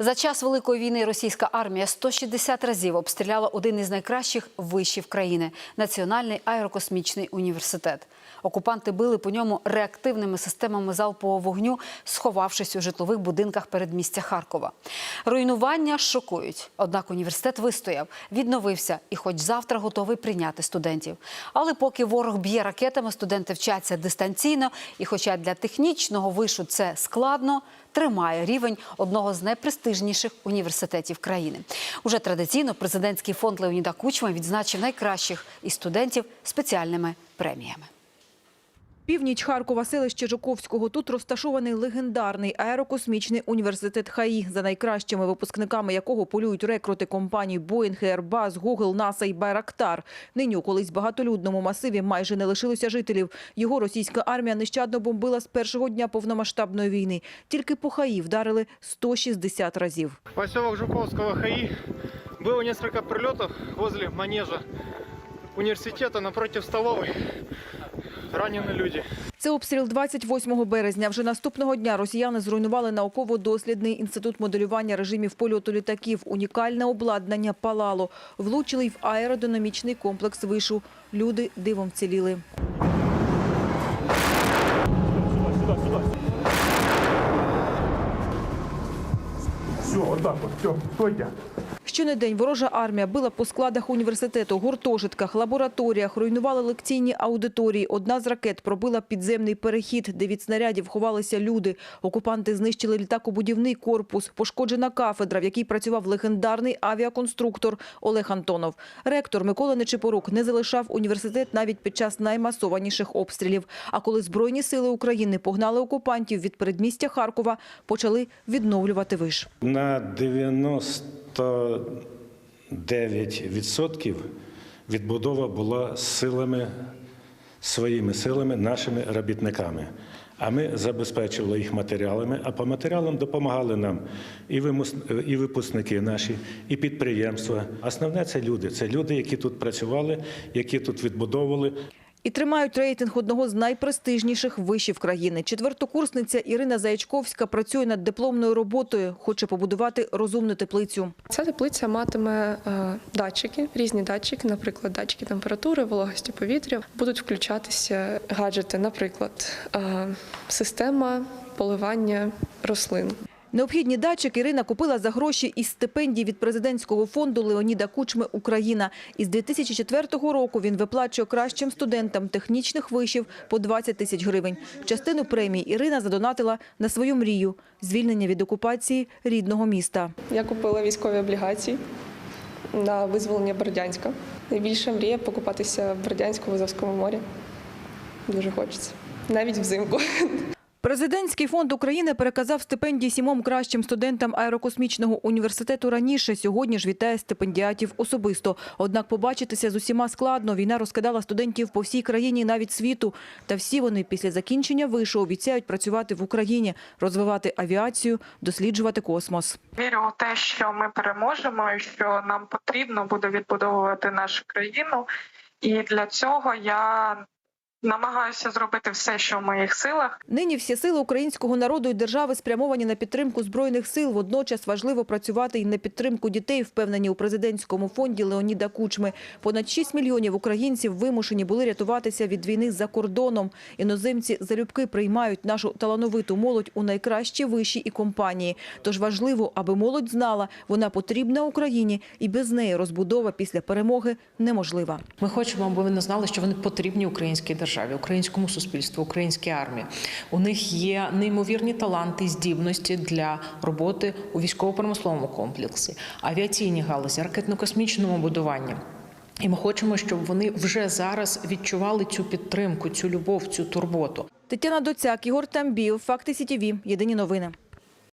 За час великої війни російська армія 160 разів обстріляла один із найкращих вишів країни Національний аерокосмічний університет. Окупанти били по ньому реактивними системами залпового вогню, сховавшись у житлових будинках передмістя Харкова. Руйнування шокують. Однак університет вистояв, відновився і, хоч завтра, готовий прийняти студентів. Але поки ворог б'є ракетами, студенти вчаться дистанційно. І, хоча для технічного вишу це складно, тримає рівень одного з найпрестижніших університетів країни. Уже традиційно президентський фонд Леоніда Кучма відзначив найкращих із студентів спеціальними преміями. Північ Харкова, селище Жуковського. Тут розташований легендарний аерокосмічний університет ХАІ, за найкращими випускниками якого полюють рекрути компаній Boeing, Airbus, Google, NASA і Байрактар. Нині у колись багатолюдному масиві майже не лишилося жителів. Його російська армія нещадно бомбила з першого дня повномасштабної війни. Тільки по ХАІ вдарили 160 разів. Поселок Жуковского ХАИ. Было несколько прилетов возле манежа университета напротив столовой. Ранены люди. Це обстріл 28 березня. Вже наступного дня росіяни зруйнували науково-дослідний інститут моделювання режимів польоту літаків. Унікальне обладнання палало. Влучили й в аеродинамічний комплекс вишу. Люди дивом вціліли. Все, вот так вот, все, стойте. Щонедень ворожа армія била по складах університету, гуртожитках, лабораторіях, руйнували лекційні аудиторії. Одна з ракет пробила підземний перехід, де від снарядів ховалися люди. Окупанти знищили літакобудівний корпус, пошкоджена кафедра, в якій працював легендарний авіаконструктор Олег Антонов. Ректор Микола Нечипорук не залишав університет навіть під час наймасованіших обстрілів. А коли Збройні сили України погнали окупантів від передмістя Харкова, почали відновлювати виш. На 99% відбудова була силами, своїми силами, нашими робітниками. А ми забезпечували їх матеріалами, а по матеріалам допомагали нам і і випускники наші, і підприємства. Основне це люди. Це люди, які тут працювали, які тут відбудовували. І тримають рейтинг одного з найпрестижніших вишів країни. Четвертокурсниця Ірина Заячковська працює над дипломною роботою, хоче побудувати розумну теплицю. Ця теплиця матиме е, датчики, різні датчики, наприклад, датчики температури, вологості повітря. Будуть включатися гаджети, наприклад, е, система поливання рослин. Необхідні датчики Ірина купила за гроші із стипендій від президентського фонду Леоніда Кучми «Україна». Із 2004 року він виплачує кращим студентам технічних вишів по 20 тисяч гривень. Частину премії Ірина задонатила на свою мрію – звільнення від окупації рідного міста. Я купила військові облігації на визволення Бердянська. Найбільша мрія покупатися в Бердянську в Азовському морі. Дуже хочеться. Навіть взимку. Президентський фонд України переказав стипендії сімом кращим студентам аерокосмічного університету раніше. Сьогодні ж вітає стипендіатів особисто. Однак побачитися з усіма складно. Війна розкидала студентів по всій країні навіть світу. Та всі вони після закінчення вишу обіцяють працювати в Україні, розвивати авіацію, досліджувати космос. Вірю у те, що ми переможемо, і що нам потрібно буде відбудовувати нашу країну. І для цього я намагаюся зробити все, що в моїх силах. Нині всі сили українського народу і держави спрямовані на підтримку збройних сил. Водночас важливо працювати і на підтримку дітей, впевнені у президентському фонді Леоніда Кучми. Понад 6 мільйонів українців вимушені були рятуватися від війни за кордоном. Іноземці залюбки приймають нашу талановиту молодь у найкращі виші і компанії. Тож важливо, аби молодь знала, вона потрібна Україні, і без неї розбудова після перемоги неможлива. Ми хочемо, аби вони знали, що вони потрібні українській державі, українському суспільству, українській армії. У них є неймовірні таланти і здібності для роботи у військово-промисловому комплексі, авіаційній галузі, ракетно-космічному будуванні. І ми хочемо, щоб вони вже зараз відчували цю підтримку, цю любов, цю турботу. Тетяна Доцяк, Ігор Тамбів, Факти СІТІВІ. Єдині новини.